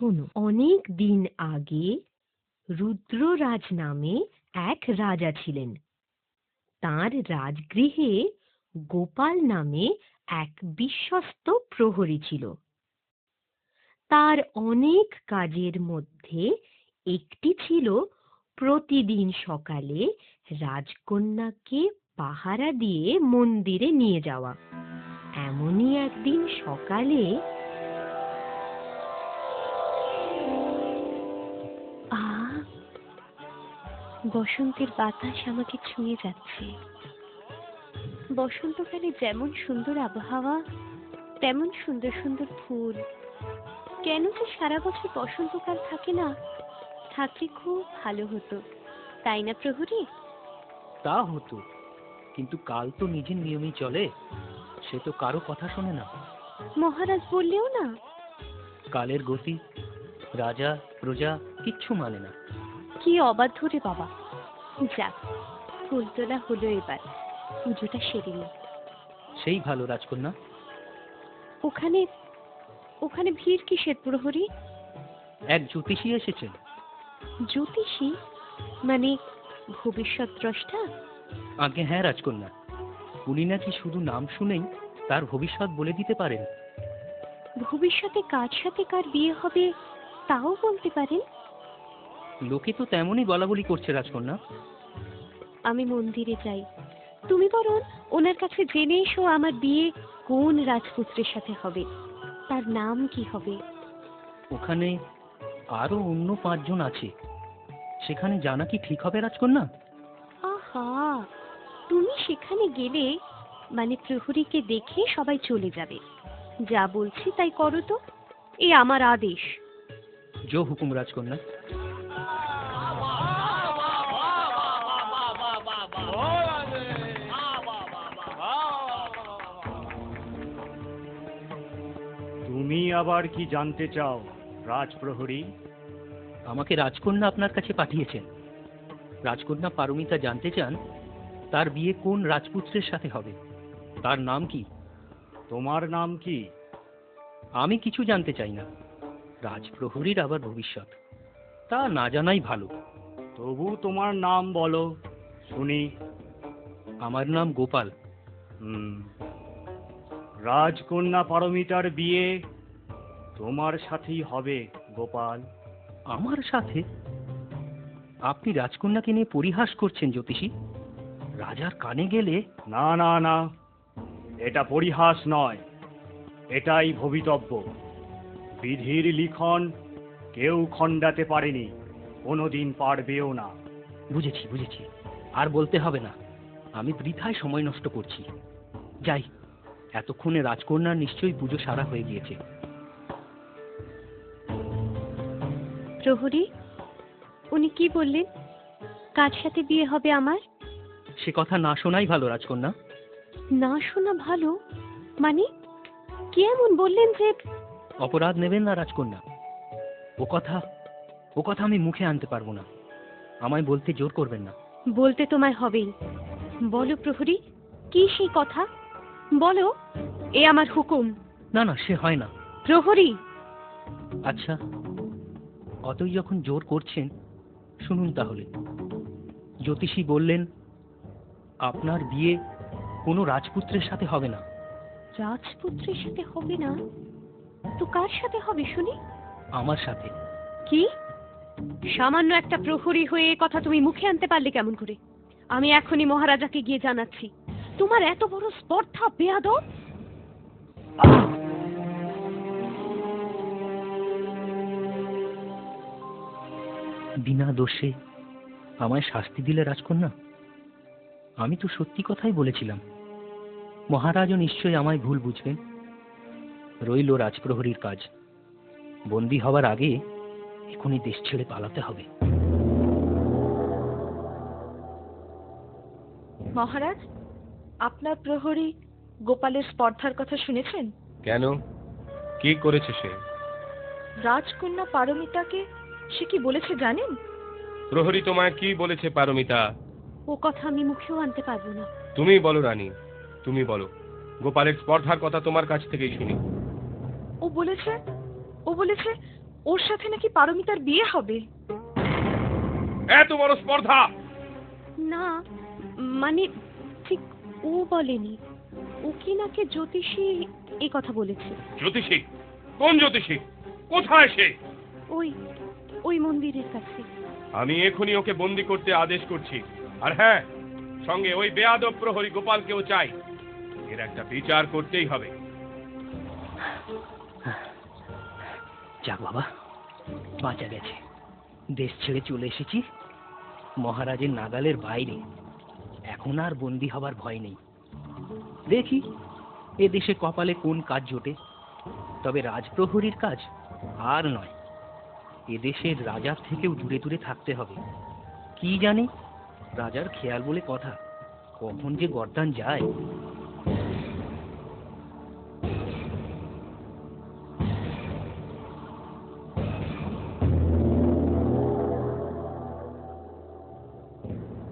ধনু অনেক দিন আগে রুদ্ররাজ নামে এক রাজা ছিলেন। তার রাজগৃহে গোপাল নামে এক বিশ্বস্ত প্রহরী ছিল। তার অনেক কাজের মধ্যে একটি ছিল প্রতিদিন সকালে রাজকন্যাকে পাহারা দিয়ে মন্দিরে নিয়ে যাওয়া। এমনই একদিন সকালে বসন্তের বাতাস আমাকে ছুঁয়ে যাচ্ছে। বসন্তকালে যেমন সুন্দর আবহাওয়া তেমন সুন্দর সুন্দর ফুল। কেন যে সারা বছর বসন্তকাল থাকে না থাকলে খুব ভালো হতো। তাই না প্রহরী? তা হতো। কিন্তু কাল তো নিজের নিয়মেই চলে সে তো কারও কথা শোনে না। মহারাজ বললেও না। কালের গতি রাজা প্রজা কিচ্ছু মানে না। কি অবাধ্য রে বাবা। যাক ফুল তোলা হলো এবার। পুজোটা সেরে নি। সেই ভালো রাজকন্যা। ওখানে ওখানে ভিড় কিসের প্রহরী? এক জ্যোতিষী এসেছেন। জ্যোতিষী? মানে ভবিষ্যৎ দ্রষ্টা আগে হ্যাঁ রাজকন্যা। উনি নাকি শুধু নাম শুনেই তার ভবিষ্যৎ বলে দিতে পারেন। ভবিষ্যতে কার সাথে কার বিয়ে হবে তাও বলতে পারেন? লোকে তো তেমনই বলা বলি করছে রাজকন্যা। আমি মন্দিরে যাই। তুমি বরং ওনার কাছে জেনে এসো আমার বিয়ে কোন রাজপুত্রের সাথে হবে। তার নাম কি হবে? ওখানে আরও অন্য পাঁচজন আছে। সেখানে জানা কি ঠিক হবে রাজকন্যা? আহা! তুমি সেখানে গেলে মানে প্রহরীকে দেখে সবাই চলে যাবে। যা বলছি তাই করো তো। এ আমার আদেশ। জো হুকুম রাজকন্যা। তুমি আবার কি জানতে চাও রাজপ্রহরী? আমাকে রাজকন্যা আপনার কাছে পাঠিয়েছেন। রাজকন্যা পারমিতা জানতে চান তার বিয়ে কোন রাজপুত্রের সাথে হবে? তার নাম কি? তোমার নাম কি? আমি কিছু জানতে চাই না। রাজপ্রহরীর আবার ভবিষ্যৎ। তা না জানাই ভালো। তবু তোমার নাম বলো শুনি। আমার নাম গোপাল। হুম। রাজকন্যা পারমিতার বিয়ে তোমার সাথেই হবে গোপাল। আমার সাথে? আপনি রাজকন্যাকে নিয়ে পরিহাস করছেন জ্যোতিষী। রাজার কানে গেলে না না না এটা পরিহাস নয় এটাই ভবিতব্য। বিধির লিখন কেউ খণ্ডাতে পারেনি কোনোদিন পারবেও না। বুঝেছি বুঝেছি আর বলতে হবে না আমি বৃথায় সময় নষ্ট করছি। যাই এতক্ষণে রাজকন্যার নিশ্চয়ই পুজো সারা হয়ে গিয়েছে। প্রহরী উনি কি বললেন? কার সাথে বিয়ে হবে আমার? সে কথা না শোনাই ভালো রাজকন্যা। না শোনা ভালো? মানে কি এমন বললেন যে অপরাধ নেবেন না রাজকন্যা। ও কথা ও কথা আমি মুখে আনতে পারব না। আমায় বলতে জোর করবেন না। বলতে তোমায় হবেই। বলো প্রহরী কি সেই কথা? বলো এ আমার হুকুম। না না সে হয় না। প্রহরী! আচ্ছা। অতই যখন জোর করছেন শুনুন তাহলে। জ্যোতিষী বললেন আপনার বিয়ে কোনো রাজপুত্রের সাথে হবে না। রাজপুত্রের সাথে হবে না? তো কার সাথে হবে শুনি? আমার সাথে। কি? সামান্য একটা প্রহরী হয়ে এ কথা তুমি মুখে আনতে পারলে কেমন করে? আমি এখনই মহারাজাকে গিয়ে জানাচ্ছি। তোমার এত বড় স্পর্ধা বেয়াদব! বিনা দোষে আমায় শাস্তি দিলে রাজকন্যা? আমি তো সত্যি কথাই বলেছিলাম। মহারাজও নিশ্চয়ই আমায় ভুল বুঝবেন। রইল রাজপ্রহরীর কাজ। বন্দি হওয়ার আগে এখনই দেশ ছেড়ে পালাতে হবে। মহারাজ আপনার প্রহরী গোপালের স্পর্ধার কথা শুনেছেন? কেন? কি করেছে সে? রাজকন্যা পারমিতাকে সে কি বলেছে জানেন? প্রহরী তোমায় কি বলেছে পারমিতা? ও কথা আমি মুখেও আনতে পারব না। তুমি বলো রানী তুমি বলো। গোপালের স্পর্ধার কথা তোমার কাছ থেকেই শুনি। ও বলেছে? ও বলেছে ওর সাথে নাকি পারমিতার বিয়ে হবে। এত বড় স্পর্ধা! না মানে ঠিক ও বলেনি। ওকে নাকি জ্যোতিষী এ কথা বলেছে। জ্যোতিষী? কোন জ্যোতিষী? কোথায় সে? ওই ওই মন্দিরের কাছে। আমি এখনই ওকে বন্দি করতে আদেশ করছি। আর হ্যাঁ সঙ্গে ওই বেয়াদব প্রহরী গোপালকেও চাই। এর একটা বিচার করতেই হবে। যাক বাবা বাঁচা গেছে। দেশ ছেড়ে চলে এসেছি মহারাজের নাগালের বাইরে। এখন আর বন্দি হবার ভয় নেই। দেখি এ দেশে কপালে কোন কাজ জোটে। তবে রাজপ্রহরীর কাজ আর নয়। এ দেশের রাজার থেকেও দূরে দূরে থাকতে হবে। কি জানি? রাজার খেয়াল বলে কথা। কখন যে গর্দান যায়।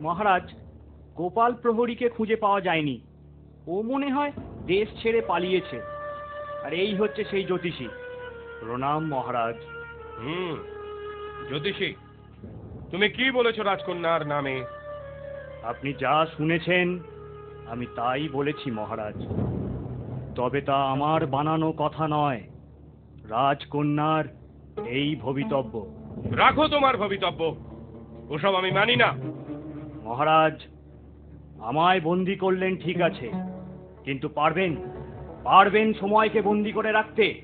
মহারাজ, গোপাল প্রহরীকে খুঁজে পাওয়া যায়নি। ও মনে হয় দেশ ছেড়ে পালিয়েছে। আর এই হচ্ছে সেই জ্যোতিষী। প্রণাম মহারাজ। হুম জ্যোতিষী তুমি কি বলেছ রাজকন্যার নামে? আপনি যা শুনেছেন আমি তাই বলেছি মহারাজ। তবে তা আমার বানানো কথা নয়। রাজকন্যার এই ভবিতব্য। রাখো তোমার ভবিতব্য। ওসব আমি মানি না। মহারাজ আমায় বন্দি করলেন ঠিক আছে কিন্তু পারবেন? পারবেন সময়কে বন্দি করে রাখতে?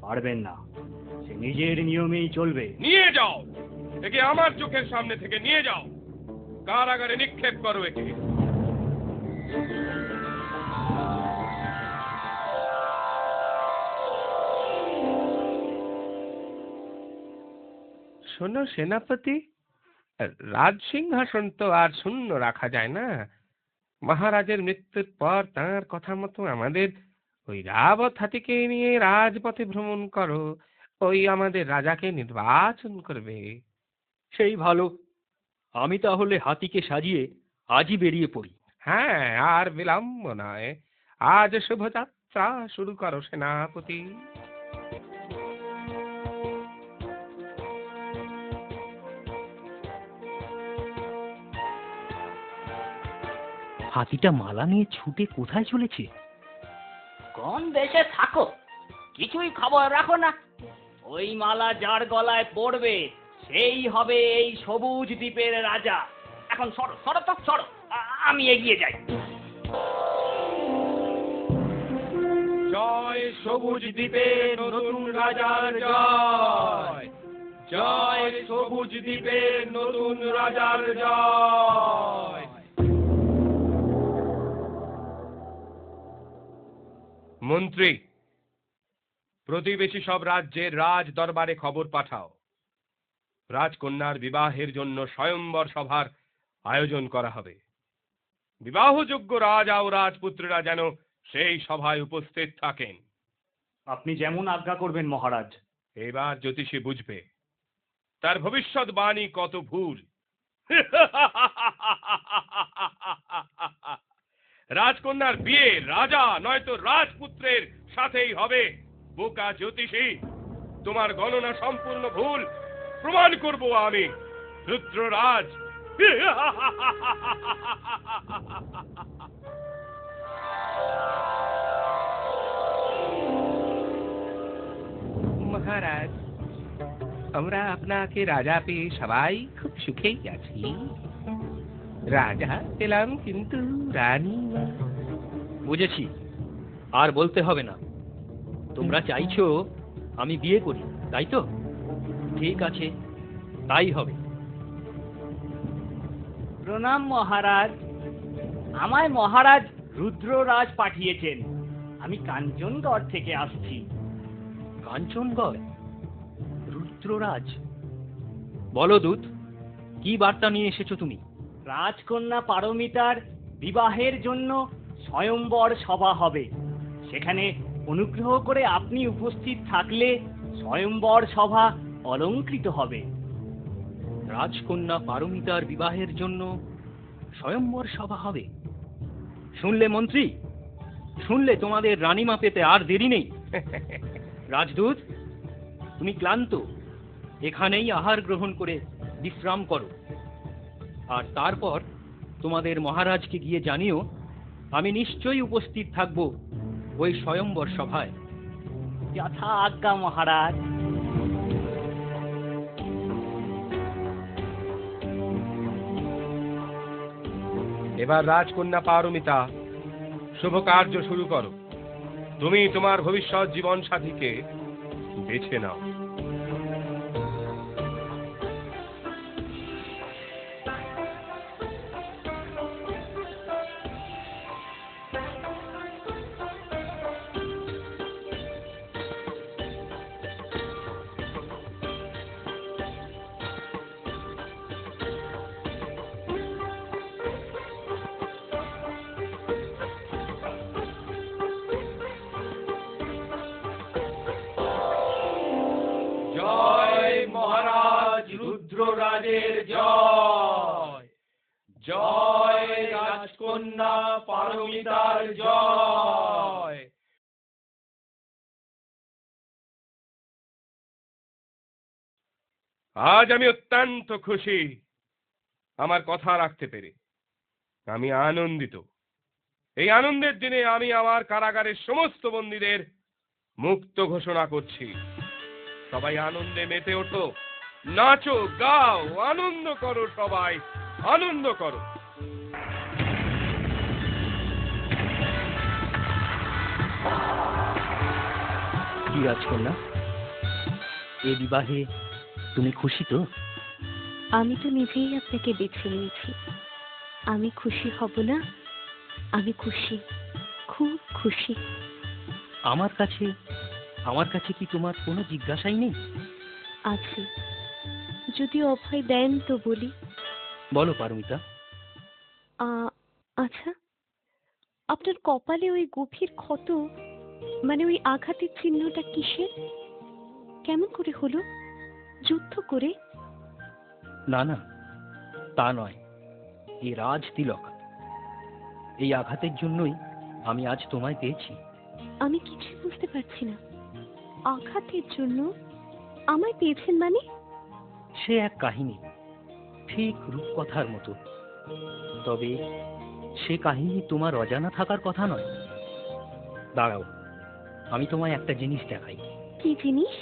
পারবেন না। নিজের নিয়মেই চলবে। নিয়ে যাও! একে আমার চোখের সামনে থেকে নিয়ে যাও। কারাগারে নিক্ষেপ করো একে। শোনো সেনাপতি রাজ সিংহাসন তো আর শূন্য রাখা যায় না। মহারাজের মৃত্যুর পর তার কথা মতো আমাদের ওই রাবত হাতিকে নিয়ে রাজপথে ভ্রমণ করো। ওই আমাদের রাজাকে নির্বাচন করবে। সেই ভালো। আমি তাহলে হাতিকে সাজিয়ে আজই বেরিয়ে পড়ি। হ্যাঁ আর বিলম্ব নয়। আজ শুভযাত্রা শুরু করো সেনাপতি। হাতিটা মালা নিয়ে ছুটে কোথায় চলেছে? কোন দেশে থাকো? কিছুই খবর রাখো না। ওই মালা যার গলায় পড়বে সেই হবে এই সবুজ দ্বীপের রাজা। এখন সরো সরো তো সরো আমি এগিয়ে যাই। জয় সবুজ দ্বীপের নতুন রাজার জয়। জয় সবুজ দ্বীপের নতুন রাজার জয়। মন্ত্রী প্রতিবেশী সব রাজ্যের রাজ দরবারে খবর পাঠাও। রাজকন্যার বিবাহের জন্য স্বয়ম্বর সভার আয়োজন করা হবে। বিবাহযোগ্য রাজা ও রাজপুত্ররা যেন সেই সভায় উপস্থিত থাকেন। আপনি যেমন আজ্ঞা করবেন মহারাজ। এবার জ্যোতিষী বুঝবে। তার ভবিষ্যৎ বাণী কত ভুল। রাজকন্যার বিয়ে রাজা নয়তো রাজপুত্রের সাথেই হবে। বোকা জ্যোতিষী তোমার গণনা সম্পূর্ণ ভুল। প্রমাণ করব আমি রুদ্ররাজ। মহারাজ আমরা আপনাকে রাজা পেয়ে সবাই খুব সুখেই আছি। রাজা পেলাম কিন্তু রানী বুঝেছি আর বলতে হবে না। তোমরা চাইছো আমি বিয়ে করি তাই তো? ঠিক আছে তাই হবে। প্রণাম মহারাজ। আমায় মহারাজ রুদ্ররাজ পাঠিয়েছেন। আমি কাঞ্চনগড় থেকে আসছি। কাঞ্চনগড়? রুদ্ররাজ? বলো দূত কি বার্তা নিয়ে এসেছ তুমি? রাজকন্যা পারমিতার বিবাহের জন্য স্বয়ম্বর সভা হবে। সেখানে অনুগ্রহ করে আপনি উপস্থিত থাকলে স্বয়ম্বর সভা অলঙ্কৃত হবে। রাজকন্যা পারমিতার বিবাহের জন্য স্বয়ম্বর সভা হবে। শুনলে মন্ত্রী? শুনলে তোমাদের রানীমা পেতে আর দেরি নেই। রাজদূত তুমি ক্লান্ত। এখানেই আহার গ্রহণ করে বিশ্রাম করো। আর তারপর তোমাদের মহারাজকে গিয়ে জানিও আমি নিশ্চয়ই উপস্থিত থাকব ওই স্বয়ম্বর সভায়। যথা আজ্ঞা মহারাজ। এবার রাজকন্যা পারমিতা শুভ কার্য শুরু করো। তুমি তোমার ভবিষ্যৎ জীবন সাথীকে বেছে নাও। পারমিতার জয়। আজ আমি অত্যন্ত খুশি আমার কথা রাখতে পেরে। আমি আনন্দিত। এই আনন্দের দিনে আমি আমার কারাগারের সমস্ত বন্দীদের মুক্ত ঘোষণা করছি। সবাই আনন্দে মেতে ওঠো, নাচো, গাও, আনন্দ করো সবাই, আনন্দ করো। কি রাজকন্যা এ বিবাহে তুমি খুশি তো? আমি তো নিজেই আপনাকে বেছে নিয়েছি। আমি খুশি হব না আমি খুশি খুব খুশি। আমার কাছে আমার কাছে কি তোমার কোনো জিজ্ঞাসাই নেই? আছে। যদি অভয় দেন তো বলি। বলো পারমিতা। আচ্ছা। আপনার কপালে ওই গভীর ক্ষত মানে ওই আঘাতের চিহ্নটা কিসের? কেমন করে হলো? যুদ্ধ করে? না না তা নয়। এ রাজ তিলক এই আঘাতের জন্যই আমি আজ তোমায় পেয়েছি। আমি কিছুই বুঝতে পারছি না। আঘাতের জন্য আমায় পেয়েছেন মানে? সে এক কাহিনী ঠিক রূপকথার মতো। তবে সে কাহিনী তোমার অজানা থাকার কথা নয়। দাঁড়াও। আমি তোমায় একটা জিনিস দেখাই। কি জিনিস?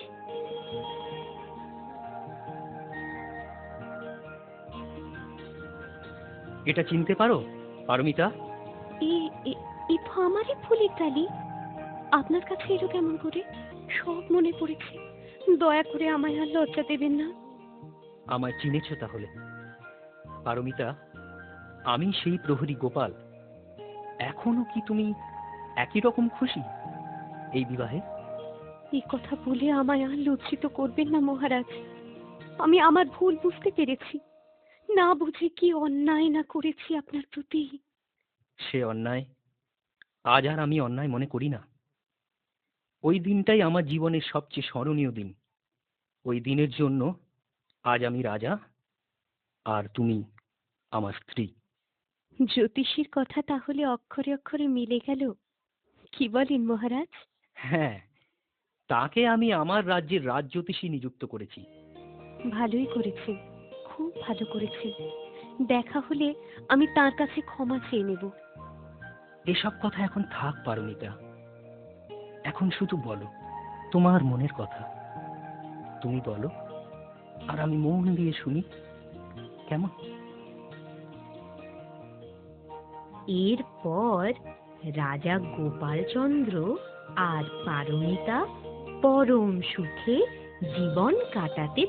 এটা চিনতে পারো পারমিতা? এ তো আমারই ফুলের ডালি। আপনার কাছে এলো কেমন করে? সব মনে পড়েছে। দয়া করে আমায় আর লজ্জা দেবেন না। আমায় চিনেছ তাহলে। পারমিতা আমি সেই প্রহরী গোপাল। এখনও কি তুমি একই রকম খুশি? এই বিবাহে? এই কথা বলে আমায় আর লজ্জিত করবেন না মহারাজ। আমি আমার ভুল বুঝতে পেরেছি। না বুঝে কি অন্যায় না করেছি আপনার প্রতি? সে অন্যায়? আজ আর আমি অন্যায় মনে করি না। ওই দিনটাই আমার জীবনের সবচেয়ে স্মরণীয় দিন। ওই দিনের জন্য আজ আমি রাজা আর তুমি আমার স্ত্রী। জ্যোতিষীর কথা তাহলে অক্ষরে অক্ষরে মিলে গেল। কি বলেন মহারাজ? হ্যাঁ তাকে আমি আমার রাজ্যের রাজ জ্যোতিষী নিযুক্ত করেছি। ভালোই করেছেন খুব ভালো করেছেন দেখা হলে আমি তার কাছে ক্ষমা চেয়ে নেব। এসব কথা এখন থাক পারমিতা। এখন শুধু বলো তোমার মনের কথা। তুমি বলো আর আমি মন দিয়ে শুনি কেমন? এরপর রাজা গোপালচন্দ্র আর পারমিতা পরম সুখে জীবন কাটাতে